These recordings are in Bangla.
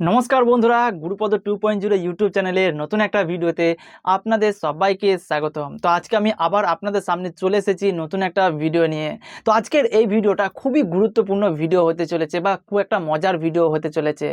নমস্কার বন্ধুরা, Gurupada two point zero YouTube চ্যানেলের নতুন একটা ভিডিওতে আপনাদের সবাইকে স্বাগতম। তো আজকে আমি আবার আপনাদের সামনে চলে এসেছি নতুন একটা ভিডিও নিয়ে। তো আজকের এই ভিডিওটা খুবই গুরুত্বপূর্ণ ভিডিও হতে চলেছে বা খুব একটা মজার ভিডিও হতে চলেছে।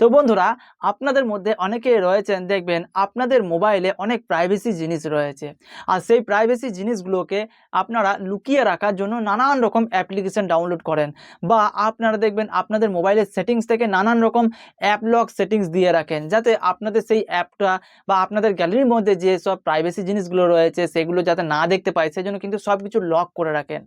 তো বন্ধুরা, আপনাদের মধ্যে অনেকে রয়েছেন, দেখবেন আপনাদের মোবাইলে অনেক প্রাইভেসি জিনিস রয়েছে। আর সেই প্রাইভেসি জিনিসগুলোকে আপনারা লুকিয়ে রাখার জন্য নানান রকম অ্যাপ্লিকেশন ডাউনলোড করেন। বা আপনারা দেখবেন আপনাদের মোবাইলের সেটিংস থেকে নানান রকম অ্যাপ লক সেটিংস দিয়ে রাখেন, যাতে আপনাদের সেই অ্যাপটা বা আপনাদের গ্যালারির মধ্যে যে সব প্রাইভেসি জিনিসগুলো রয়েছে, সেগুলো যাতে না দেখতে পায় সেই জন্য কিন্তু সব কিছু লক করে রাখেন।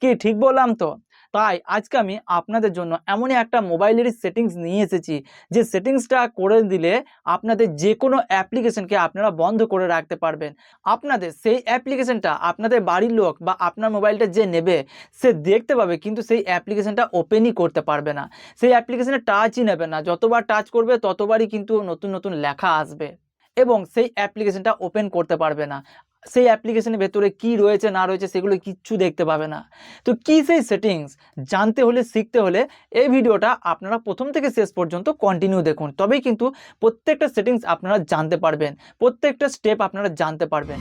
কি ঠিক বললাম তো? তাই আজকে আমি আপনাদের জন্য এমনই একটা মোবাইলেরই সেটিংস নিয়ে এসেছি, যে সেটিংসটা করে দিলে আপনাদের যে কোনো অ্যাপ্লিকেশনকে আপনারা বন্ধ করে রাখতে পারবেন। আপনাদের সেই অ্যাপ্লিকেশনটা আপনাদের বাড়ির লোক বা আপনার মোবাইলটা যে নেবে, সে দেখতে পাবে, কিন্তু সেই অ্যাপ্লিকেশনটা ওপেনই করতে পারবে না। সেই অ্যাপ্লিকেশনে টাচই নেবে না। যতবার টাচ করবে, ততবারই কিন্তু নতুন নতুন লেখা আসবে। এবং সেই অ্যাপ্লিকেশনটা ওপেন করতে পারবে না। সেই অ্যাপ্লিকেশনের ভেতরে কি রয়েছে, না রয়েছে, সেগুলো কিচ্ছু দেখতে পাবে না। তো কি সেই সেটিংস জানতে হলে, শিখতে হলে এই ভিডিওটা আপনারা প্রথম থেকে শেষ পর্যন্ত কন্টিনিউ দেখুন। তবেই কিন্তু প্রত্যেকটা সেটিংস আপনারা জানতে পারবেন, প্রত্যেকটা স্টেপ আপনারা জানতে পারবেন।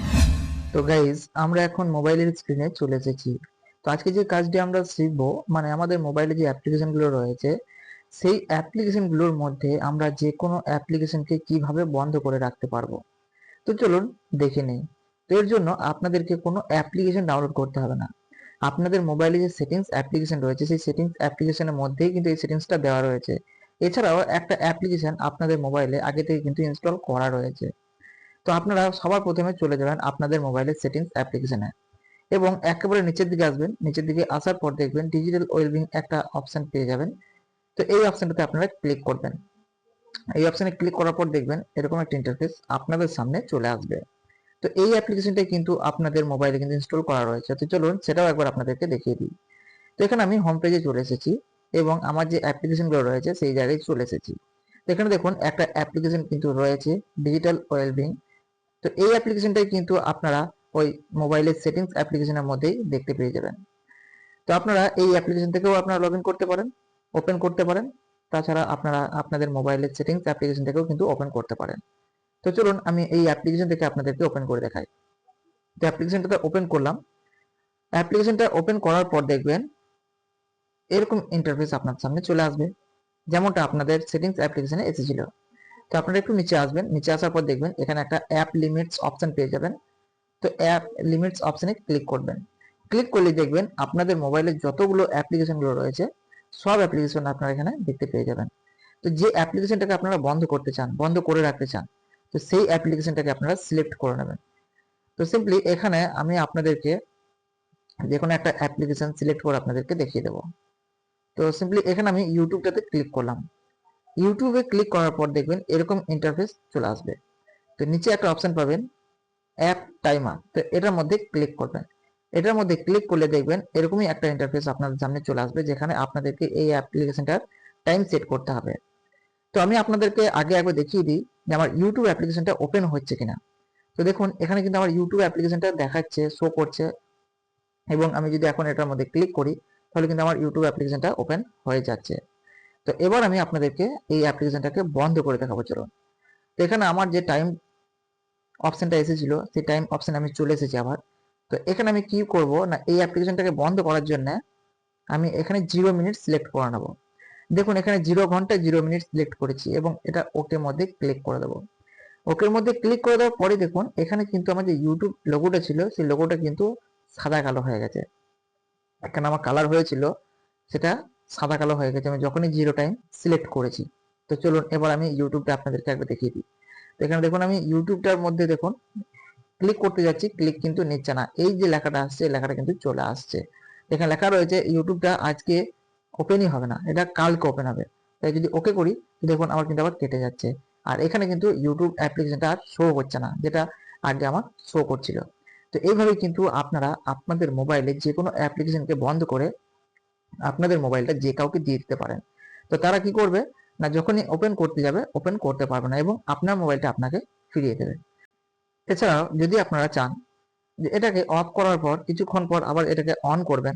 তো গাইজ আমরা এখন মোবাইলের স্ক্রিনে চলে এসেছি। তো আজকে যে কাজটি আমরা শিখব মানে আমাদের মোবাইলে যে অ্যাপ্লিকেশনগুলো রয়েছে, সেই অ্যাপ্লিকেশনগুলোর মধ্যে আমরা যে কোনো অ্যাপ্লিকেশনকে কীভাবে বন্ধ করে রাখতে পারব। তো চলুন দেখে নেই। তো এর জন্য আপনাদেরকে কোনো অ্যাপ্লিকেশন ডাউনলোড করতে হবে না। আপনাদের মোবাইলে যে সেটিংস অ্যাপ্লিকেশন রয়েছে, সেই সেটিংস অ্যাপ্লিকেশনের মধ্যেই কিন্তু এই সেটিংসটা দেওয়া রয়েছে। এছাড়াও একটা অ্যাপ্লিকেশন আপনাদের মোবাইলে আগে থেকে কিন্তু ইনস্টল করা রয়েছে। তো আপনারা সবার প্রথমে চলে যাবেন আপনাদের মোবাইলের সেটিংস অ্যাপ্লিকেশনে এবং একেবারে নিচের দিকে আসবেন। নিচের দিকে আসার পর দেখবেন ডিজিটাল ওয়েলবিং একটা অপশন পেয়ে যাবেন। তো এই অপশনটাতে আপনারা ক্লিক করবেন। এই অপশানে ক্লিক করার পর দেখবেন এরকম একটা ইন্টারফেস আপনাদের সামনে চলে আসবে। তো এই অ্যাপ্লিকেশনটা কিন্তু আপনাদের মোবাইলে কিন্তু ইনস্টল করা রয়েছে। তো চলুন সেটাও একবার আপনাদেরকে দেখিয়ে দিই। তো এখানে আমি হোম পেজে চলে এসেছি এবং আমার যে অ্যাপ্লিকেশনগুলো রয়েছে সেই জায়গায় চলে এসেছি। তো এখানে দেখুন একটা অ্যাপ্লিকেশন কিন্তু রয়েছে ডিজিটাল ওয়েলবিং তো এই অ্যাপ্লিকেশনটাই কিন্তু আপনারা ওই মোবাইলের সেটিংস অ্যাপ্লিকেশনের মধ্যেই দেখতে পেয়ে যাবেন। তো আপনারা এই অ্যাপ্লিকেশন থেকেও আপনারা লগ করতে পারেন ওপেন করতে পারেন। তাছাড়া আপনারা আপনাদের মোবাইলের সেটিংস অ্যাপ্লিকেশন থেকেও কিন্তু ওপেন করতে পারেন। তো চলুন আমি এই অ্যাপ্লিকেশন থেকে আপনাদেরকে ওপেন করে দেখাই। তো অ্যাপ্লিকেশনটা ওপেন করলাম। অ্যাপ্লিকেশনটা ওপেন করার পর দেখবেন, এরকম ইন্টারফেস আপনার সামনে চলে আসবে, যেমনটা আপনাদের সেটিংস অ্যাপ্লিকেশনে এসেছিল। তো আপনারা একটু নিচে আসবেন, নিচে আসার পর দেখবেন এখানে একটা অ্যাপ লিমিটস অপশন পেয়ে যাবেন। তো অ্যাপ লিমিটস অপশনে ক্লিক করবেন। ক্লিক করলে দেখবেন আপনাদের মোবাইলে যতগুলো অ্যাপ্লিকেশনগুলো রয়েছে, সব অ্যাপ্লিকেশন আপনারা এখানে দেখতে পেয়ে যাবেন। তো যে অ্যাপ্লিকেশনটাকে আপনারা বন্ধ করতে চান, বন্ধ করে রাখতে চান তো সেই অ্যাপ্লিকেশনটাকে আপনারা সিলেক্ট করে নেবেন। তো সিম্পলি এখানে আমি আপনাদেরকে যে কোনো একটা অ্যাপ্লিকেশন সিলেক্ট করে আপনাদেরকে দেখিয়ে দেবো। তো সিম্পলি এখানে আমি ইউটিউবটাতে ক্লিক করলাম। ইউটিউবে ক্লিক করার পর দেখবেন এরকম ইন্টারফেস চলে আসবে। তো নিচে একটা অপশন পাবেন অ্যাপ টাইমার তো এটার মধ্যে ক্লিক করবেন। এটার মধ্যে ক্লিক করলে দেখবেন এরকমই একটা ইন্টারফেস আপনাদের সামনে চলে আসবে, যেখানে আপনাদেরকে এই অ্যাপ্লিকেশনটার টাইম সেট করতে হবে। তো আমি আপনাদেরকে আগে একবার দেখিয়ে দিই যে আমার ইউটিউব অ্যাপ্লিকেশনটা ওপেন হচ্ছে কিনা। তো দেখুন, এখানে কিন্তু আমার ইউটিউব অ্যাপ্লিকেশনটা দেখাচ্ছে শো করছে, এবং আমি যদি এখন এটার মধ্যে ক্লিক করি, তাহলে কিন্তু আমার ইউটিউব অ্যাপ্লিকেশনটা ওপেন হয়ে যাচ্ছে। তো এবার আমি আপনাদেরকে এই অ্যাপ্লিকেশনটাকে বন্ধ করে দেখাবো, চলুন। তো এখানে আমার যে টাইম অপশনটা এসেছিল, সেই টাইম অপশন আমি চলে এসেছি আবার। তো এখানে আমি কি করব? না, এই অ্যাপ্লিকেশনটাকে বন্ধ করার জন্য আমি এখানে জিরো মিনিট সিলেক্ট করে নেব। দেখুন, এখানে জিরো ঘণ্টা জিরো মিনিট সিলেক্ট করেছি এবং এটা ওকে মধ্যে ক্লিক করে দেবো। ওকের মধ্যে ক্লিক করে দেওয়ার পরে দেখুন, এখানে কিন্তু আমার যে ইউটিউব লোগোটা ছিল, সেই লোগোটা কিন্তু সাদা কালো হয়ে গেছে। এখানে আমার কালার হয়েছিল, সেটা সাদা কালো হয়ে গেছে। আমি যখনই জিরো টাইম সিলেক্ট করেছি। তো চলুন, এবার আমি ইউটিউবটা আপনাদেরকে একবার দেখিয়ে দিই। তো এখানে দেখুন, আমি ইউটিউবটার মধ্যে দেখুন ক্লিক করতে যাচ্ছি ক্লিক কিন্তু নিচ্ছে না। এই যে লেখাটা আসছে লেখাটা কিন্তু চলে আসছে। এখানে লেখা রয়েছে ইউটিউবটা আজকে ওপেনই হবে না, এটা কালকে ওপেন হবে। তাই যদি ওকে করি দেখুন আমার কিন্তু আবার কেটে যাচ্ছে। আর এখানে কিন্তু ইউটিউব অ্যাপ্লিকেশনটা আর শো করছে না, যেটা আগে আমার শো করছিল। তো এইভাবে কিন্তু আপনারা আপনাদের মোবাইলে যে কোনো অ্যাপ্লিকেশনকে বন্ধ করে আপনাদের মোবাইলটা যে কাউকে দিয়ে দিতে পারেন। তো তারা কি করবে? না, যখনই ওপেন করতে যাবে ওপেন করতে পারবে না এবং আপনার মোবাইলটা আপনাকে ফিরিয়ে দেবে। এছাড়াও যদি আপনারা চান যে এটাকে অফ করার পর, কিছুক্ষণ পর আবার এটাকে অন করবেন,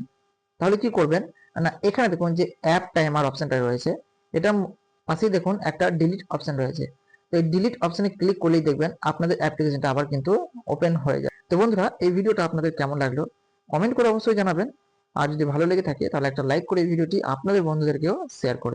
তাহলে কি করবেন? না, এখানে দেখুন যে অ্যাপ টাইমার অপশনটা রয়েছে। এটা পাশেই দেখুন একটা ডিলিট অপশন রয়েছে। তো এই ডিলিট অপশনে ক্লিক করলেই দেখবেন আপনাদের অ্যাপ্লিকেশনটা আবার কিন্তু ওপেন হয়ে যায় তো বন্ধুরা, এই ভিডিওটা আপনাদের কেমন লাগল? কমেন্ট করে অবশ্যই জানাবেন। আর যদি ভালো লেগে থাকে, তাহলে একটা লাইক করে এই ভিডিওটি আপনাদের বন্ধুদেরকেও শেয়ার করবেন।